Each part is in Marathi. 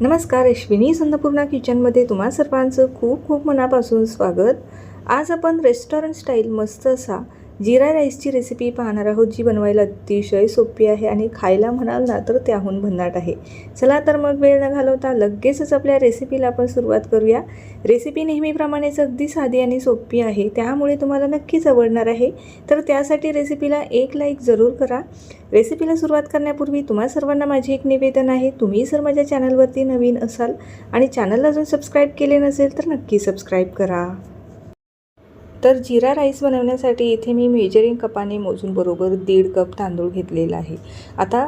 नमस्कार अश्विनी संदपूर्णा किचनमध्ये तुम्हा सर्वांचं खूप खूप मनापासून स्वागत. आज आपण रेस्टॉरंट स्टाईल मस्त असा जिरा राईसची रेसिपी पाहणार आहोत जी बनवायला अतिशय सोपी आहे आणि खायला म्हणाल ना तर त्याहून भन्नाट आहे. चला तर मग वेळ न घालवता लगेचच आपल्या रेसिपीला आपण सुरुवात करूया. रेसिपी नेहमीप्रमाणेच अगदी साधी आणि सोपी आहे त्यामुळे तुम्हाला नक्कीच आवडणार आहे. तर त्यासाठी रेसिपीला एक लाईक जरूर करा. रेसिपीला सुरुवात करण्यापूर्वी तुम्हा सर्वांना माझे एक निवेदन आहे तुम्ही जर माझ्या चॅनलवरती नवीन असाल आणि चॅनलला अजून सबस्क्राईब केले नसेल तर नक्की सबस्क्राईब करा. तर जिरा राईस बनवण्यासाठी इथे मी मेजरिंग कपाने मोजून बरोबर दीड कप तांदूळ घेतलेला आहे. आता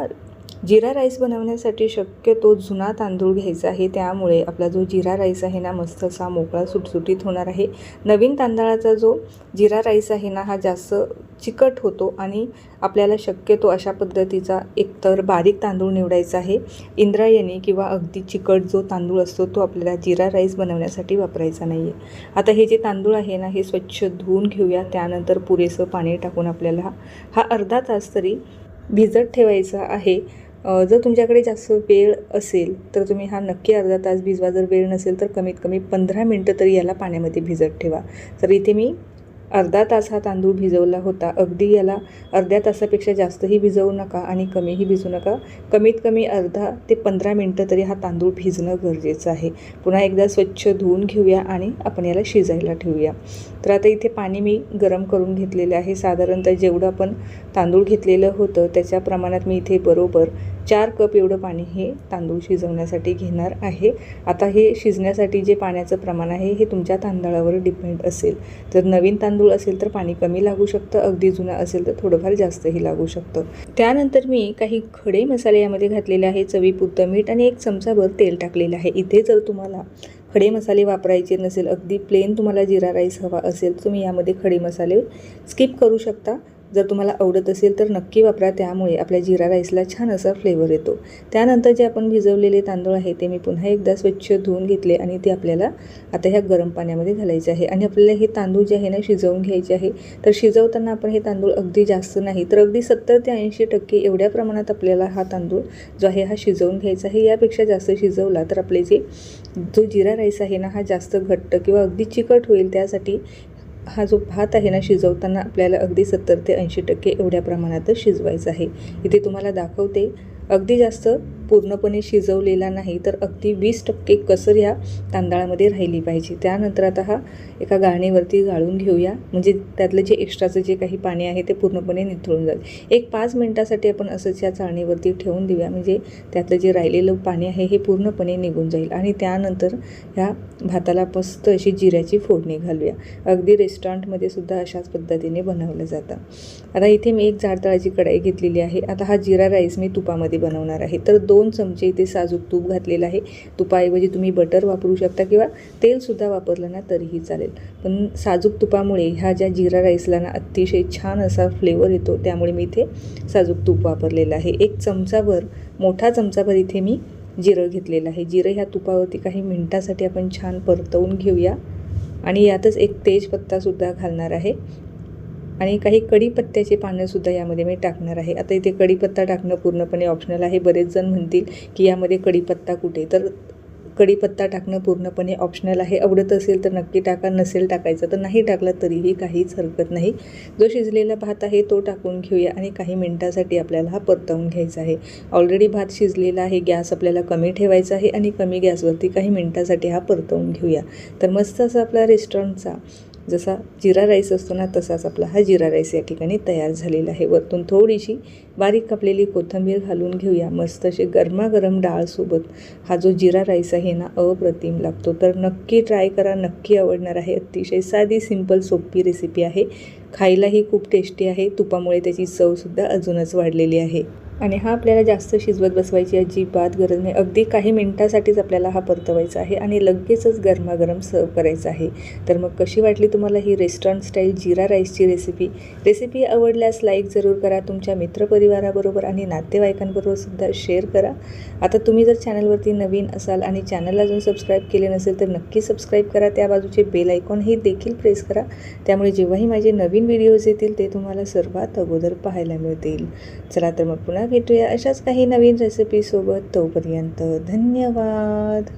जिरा राईस बनवण्यासाठी शक्यतो जुना तांदूळ घ्यायचा आहे. त्यामुळे आपला जो जिरा राईस आहे ना मस्त असा मोकळा सुटसुटीत होणार आहे. नवीन तांदळाचा जो जिरा राईस आहे ना हा जास्त चिकट होतो आणि आपल्याला शक्यतो अशा पद्धतीचा एकतर बारीक तांदूळ निवडायचा आहे. इंद्रायणी किंवा अगदी चिकट जो तांदूळ असतो तो आपल्याला जिरा राईस बनवण्यासाठी वापरायचा नाही आहे आता हे जे तांदूळ आहे ना हे स्वच्छ धुवून घेऊया. त्यानंतर पुरेसं पाणी टाकून आपल्याला हा अर्धा तास तरी भिजत ठेवायचा आहे. जर तुमच्याकडे जास्त वेळ असेल तर तुम्ही हा नक्की अर्धा तास भिजवा. जर वेळ नसेल तर कमीत कमी पंधरा मिनटं तरी याला पाण्यामध्ये भिजत ठेवा. तर इथे मी अर्धा तास हा तांदूळ भिजवला होता. अगदी याला अर्ध्या तासापेक्षा जास्तही भिजवू नका आणि कमीही भिजू नका. कमीत कमी अर्धा ते पंधरा मिनटं तरी हा तांदूळ भिजणं गरजेचं आहे. पुन्हा एकदा स्वच्छ धुवून घेऊया आणि आपण याला शिजायला ठेवूया. तर आता इथे पाणी मी गरम करून घेतलेलं आहे. साधारणतः जेवढं आपण तांदूळ घेतलेलं होतं त्याच्या प्रमाणात मी इथे बरोबर चार कप एवढं पाणी हे तांदूळ शिजवण्यासाठी घेणार आहे. आता हे शिजण्यासाठी जे पाण्याचं प्रमाण आहे हे तुमच्या तांदळावर डिपेंड असेल. तर नवीन तांदूळ तांदूळ असेल तर पाणी कमी लागू शकतं अगदी जुना असेल तर थोडंफार जास्तही लागू शकतं. त्यानंतर मी काही खडे मसाले यामध्ये घातलेले आहे चवीपुरतं मीठ आणि एक चमचाभर तेल टाकलेलं आहे. इथे जर तुम्हाला खडे मसाले वापरायचे नसेल अगदी प्लेन तुम्हाला जिरा राईस हवा असेल तुम्ही यामध्ये खडे मसाले स्किप करू शकता. जर तुम्हाला आवडत असेल तर नक्की वापरा. त्यामुळे आपल्या जिरा राईसला छान असा फ्लेवर येतो. त्यानंतर जे आपण भिजवलेले तांदूळ आहे ते मी पुन्हा एकदा स्वच्छ धुवून घेतले आणि ते आपल्याला आता ह्या गरम पाण्यामध्ये घालायचे आहे. आणि आपल्याला हे तांदूळ जे आहे ना शिजवून घ्यायचे आहे. तर शिजवताना आपण हे तांदूळ अगदी जास्त नाही तर अगदी सत्तर ते ऐंशी टक्के एवढ्या प्रमाणात आपल्याला हा तांदूळ जो आहे हा शिजवून घ्यायचा आहे. यापेक्षा जास्त शिजवला तर आपले जे जो जिरा राईस आहे ना हा जास्त घट्ट किंवा अगदी चिकट होईल त्यासाठी हा जो भात आहे ना शिजवताना आपल्याला अगदी सत्तर ते ऐंशी टक्के एवढ्या प्रमाणातच शिजवायचा आहे. इथे तुम्हाला दाखवते अगदी जास्त पूर्णपणे शिजवलेला नाही तर अगदी वीस टक्के कसर ह्या तांदळामध्ये राहिली पाहिजे. त्यानंतर आता हा एका गाळणीवरती गाळून घेऊया. म्हणजे त्यातलं जे एक्स्ट्राचं जे काही पाणी आहे ते पूर्णपणे निथळून जाईल. एक पाच मिनटासाठी आपण असंच या चाळणीवरती ठेवून देऊया. म्हणजे त्यातलं जे राहिलेलं पाणी आहे हे पूर्णपणे निघून जाईल. आणि त्यानंतर ह्या भाताला मस्त अशी जिऱ्याची फोडणी घालूया. अगदी रेस्टॉरंटमध्ये सुद्धा अशाच पद्धतीने बनवलं जातं. आता इथे मी एक जाडतळाची कढाई घेतलेली आहे. आता हा जिरा राईस मी तुपामध्ये बनवणार आहे. तर दोन दोन चमचे इथे साजूक तूप घातलेलं आहे. तुपाऐवजी तुम्ही बटर वापरू शकता किंवा तेलसुद्धा वापरलं ना तरीही चालेल. पण साजूक तुपामुळे ह्या ज्या जिरा राईसला ना अतिशय छान असा फ्लेवर येतो त्यामुळे मी इथे साजूक तूप वापरलेलं आहे. एक चमचाभर मोठा चमचाभर इथे मी जिरं घेतलेलं आहे. जिरं ह्या तुपावरती काही मिनटासाठी आपण छान परतवून घेऊया. आणि यातच एक तेजपत्तासुद्धा घालणार आहे. आणि काही कढीपत्त्याचे पानंसुद्धा यामध्ये मी टाकणार आहे. आता इथे कढीपत्ता टाकणं पूर्णपणे ऑप्शनल आहे. बरेच जण म्हणतील की यामध्ये कढीपत्ता कुठे? तर कढीपत्ता टाकणं पूर्णपणे ऑप्शनल आहे. आवडत असेल तर नक्की टाका. नसेल टाकायचं तर नाही टाकला तरीही काहीच हरकत नाही. जो शिजलेला भात आहे तो टाकून घेऊया आणि काही मिनटासाठी आपल्याला हा परतवून घ्यायचा आहे. ऑलरेडी भात शिजलेला आहे. गॅस आपल्याला कमी ठेवायचा आहे आणि कमी गॅसवरती काही मिनटासाठी हा परतवून घेऊया. तर मस्त असा आपला रेस्टॉरंटचा जसा जिरा राईस असतो ना तसाच आपला हा जिरा राईस या ठिकाणी तयार झालेला आहे. वरतून थोडीशी बारीक कापलेली कोथिंबीर घालून घेऊया. मस्त असे गरमागरम डाळसोबत हा जो जिरा राईस आहे ना अप्रतिम लागतो. तर नक्की ट्राय करा नक्की आवडणार आहे. अतिशय साधी सिंपल सोपी रेसिपी आहे. खायलाही खूप टेस्टी आहे. तुपामुळे त्याची चवसुद्धा अजूनच वाढलेली आहे. आणि हा आपल्याला जास्त शिजवत बसवायची अजिबात गरज नाही. अगदी काही मिनटासाठीच आपल्याला हा परतवायचा आहे आणि लगेचच गरमागरम सर्व करायचा आहे. तर मग कशी वाटली तुम्हाला ही रेस्टॉरंट स्टाईल जिरा राईसची रेसिपी रेसिपी आवडल्यास लाईक जरूर करा तुमच्या मित्रपरिवाराबरोबर आणि नातेवाईकांबरोबर सुद्धा शेअर करा. आता तुम्ही जर चॅनलवरती नवीन असाल आणि चॅनलला अजून सबस्क्राईब केले नसेल तर नक्की सबस्क्राईब करा. त्या बाजूचे बेल आयकॉन हे देखील प्रेस करा. त्यामुळे जेव्हाही माझे नवीन व्हिडिओज येतील ते तुम्हाला सर्वात अगोदर पाहायला मिळतील. चला तर मग पुन्हा पुन्हा भेटूया अशाच काही नवीन रेसिपीसोबत तोपर्यंत धन्यवाद.